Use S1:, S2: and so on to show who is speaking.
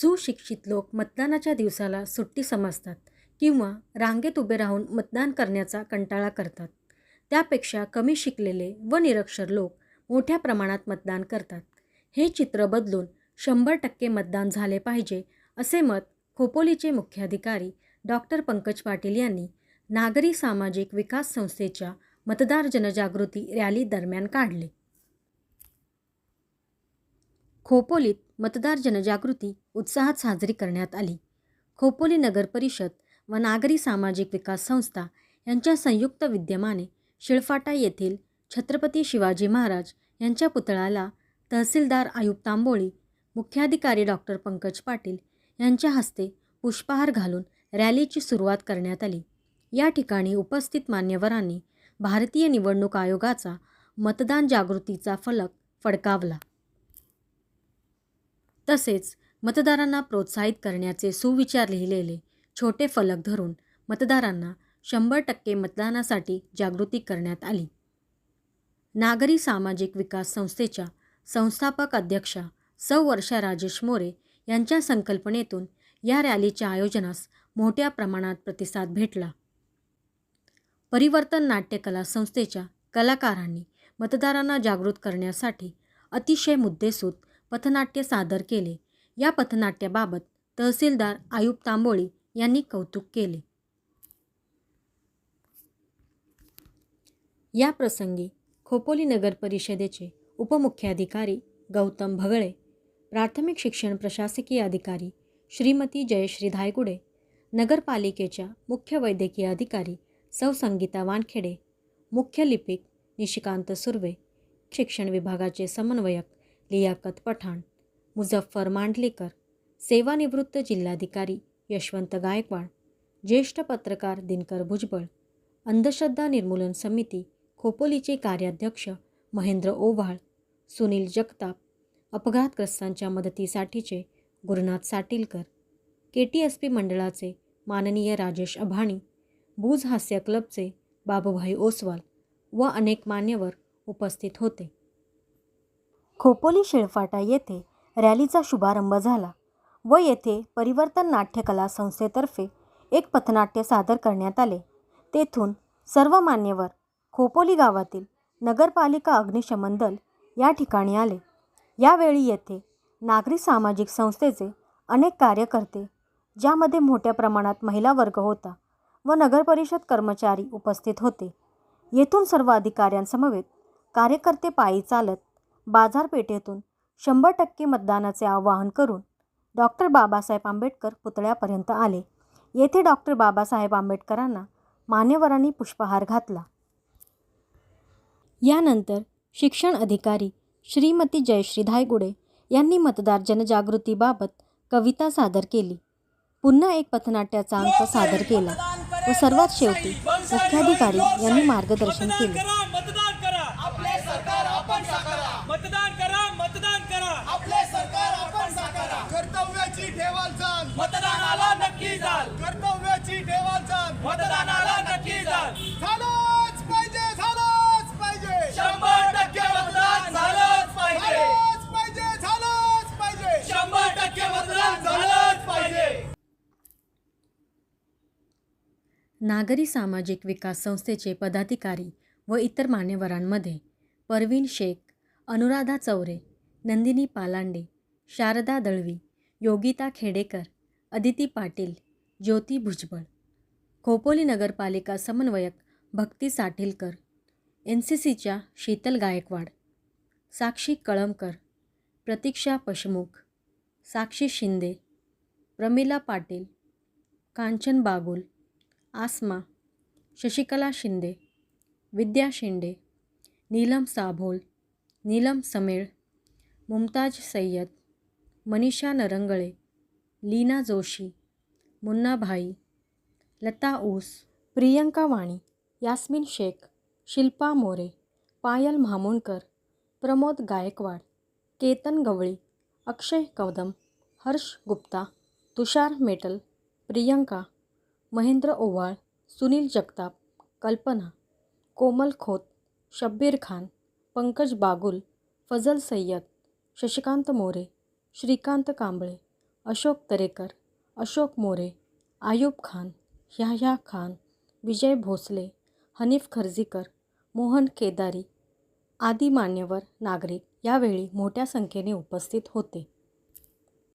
S1: सुशिक्षित लोक मतदानाच्या दिवसाला सुट्टी समजतात किंवा रांगेत उभे राहून मतदान करण्याचा कंटाळा करतात. त्यापेक्षा कमी शिकलेले व निरक्षर लोक मोठ्या प्रमाणात मतदान करतात. हे चित्र बदलून शंभर टक्के मतदान झाले पाहिजे असे मत खोपोलीचे मुख्याधिकारी डॉक्टर पंकज पाटील यांनी नागरी सामाजिक विकास संस्थेच्या मतदार जनजागृती रॅली दरम्यान काढले. खोपोलीत मतदार जनजागृती उत्साहात साजरी करण्यात आली. खोपोली नगर परिषद व नागरी सामाजिक विकास संस्था यांच्या संयुक्त विद्यमाने शिळफाटा येथील छत्रपती शिवाजी महाराज यांच्या पुतळ्याला तहसीलदार आयुब तांबोळी मुख्याधिकारी डॉक्टर पंकज पाटील यांच्या हस्ते पुष्पहार घालून रॅलीची सुरुवात करण्यात आली. या ठिकाणी उपस्थित मान्यवरांनी भारतीय निवडणूक आयोगाचा मतदान जागृतीचा फलक फडकावला. तसेच मतदारांना प्रोत्साहित करण्याचे सुविचार लिहिलेले छोटे फलक धरून मतदारांना शंभर टक्के मतदानासाठी जागृती करण्यात आली. नागरी सामाजिक विकास संस्थेच्या संस्थापक अध्यक्षा सौ. वर्षा राजेश मोरे यांच्या संकल्पनेतून या रॅलीच्या आयोजनास मोठ्या प्रमाणात प्रतिसाद भेटला. परिवर्तन नाट्यकला संस्थेच्या कलाकारांनी मतदारांना जागृत करण्यासाठी अतिशय मुद्देसूद पथनाट्य सादर केले. या पथनाट्याबाबत तहसीलदार आयुब तांबोळी यांनी कौतुक केले. या प्रसंगी खोपोली नगर परिषदेचे उपमुख्याधिकारी गौतम भगळे प्राथमिक शिक्षण प्रशासकीय अधिकारी श्रीमती जयश्री धायगुडे नगरपालिकेच्या मुख्य वैद्यकीय अधिकारी सौ संगीता वानखेडे मुख्य लिपिक निशिकांत सुर्वे शिक्षण विभागाचे समन्वयक लियाकत पठाण मुझफ्फर मांडलेकर सेवानिवृत्त जिल्हाधिकारी यशवंत गायकवाड ज्येष्ठ पत्रकार दिनकर भुजबळ अंधश्रद्धा निर्मूलन समिती खोपोलीचे कार्याध्यक्ष महेंद्र ओव्हाळ सुनील जगताप अपघातग्रस्तांच्या मदतीसाठीचे Gurunath Satilkar K T S P मंडळाचे माननीय राजेश अभाणी बूज हास्य क्लबचे बाबूभाई ओसवाल व अनेक मान्यवर उपस्थित होते. खोपोली शिळफाटा येथे रॅलीचा शुभारंभ झाला व येथे परिवर्तन नाट्यकला संस्थेतर्फे एक पथनाट्य सादर करण्यात आले. तेथून सर्व मान्यवर खोपोली गावातील नगरपालिका अग्निशमन दल या ठिकाणी आले. यावेळी येथे नागरी सामाजिक संस्थेचे अनेक कार्यकर्ते ज्यामध्ये मोठ्या प्रमाणात महिला वर्ग होता व नगरपरिषद कर्मचारी उपस्थित होते. येथून सर्व अधिकाऱ्यांसमवेत कार्यकर्ते पायी चालत बाजारपेठेतून शंभर टक्के मतदानाचे आवाहन करून डॉक्टर बाबासाहेब आंबेडकर पुतळ्यापर्यंत आले. येथे डॉक्टर बाबासाहेब आंबेडकरांना मान्यवरांनी पुष्पहार घातला. यानंतर शिक्षण अधिकारी श्रीमती जयश्री धायगुडे यांनी मतदार जनजागृतीबाबत कविता सादर केली. पुन्हा एक पथनाट्याचा अंक सादर केला व सर्वात शेवटी मुख्याधिकारी यांनी मार्गदर्शन केले
S2: करा मतदान करा
S3: आपले सरकार आपण साकारा
S2: मतदान करा मतदान करा.
S3: आपले सरकार आपण साकारा. कर्तव्याची
S2: मतदानाला नक्की जाल.
S3: कर्तव्याची
S2: मतदानाला नक्की जाल.
S3: झालंच पाहिजे झालंच पाहिजे.
S2: शंभर टक्के मतदान झालंच पाहिजे.
S3: झालंच पाहिजे झालंच पाहिजे.
S2: शंभर टक्के मतदान झालंच पाहिजे.
S1: नागरी सामाजिक विकास संस्थेचे पदाधिकारी व इतर मान्यवरांमध्ये परवीन शेख अनुराधा चौरे नंदिनी पालांडे शारदा दळवी योगिता खेडेकर अदिती पाटील ज्योती भुजबळ खोपोली नगरपालिका समन्वयक भक्ती साठिलकर एन सी सीच्या शीतल गायकवाड साक्षी कळमकर प्रतीक्षा पशमुख साक्षी शिंदे प्रमिला पाटील कांचन बागुल आसमा शशिकला शिंदे विद्या शिंदे नीलम साभोल नीलम समेळ मुमताज सय्यद मनीषा नरंगळे लीना जोशी मुन्ना भाई लता ऊस प्रियंका वाणी यास्मिन शेख शिल्पा मोरे पायल म्हामुणकर प्रमोद गायकवाड केतन गवळी अक्षय कवदम हर्ष गुप्ता तुषार मेटल प्रियंका महेंद्र ओवाळ सुनील जगताप कल्पना कोमल खोत शब्बीर खान पंकज बागुल फजल सय्यद शशिकांत मोरे श्रीकांत कांबळे अशोक तरेकर अशोक मोरे आयूब खान ह्याह्या खान विजय भोसले हनीफ खर्जीकर मोहन केदारी आदी मान्यवर नागरिक यावेळी मोठ्या संख्येने उपस्थित होते.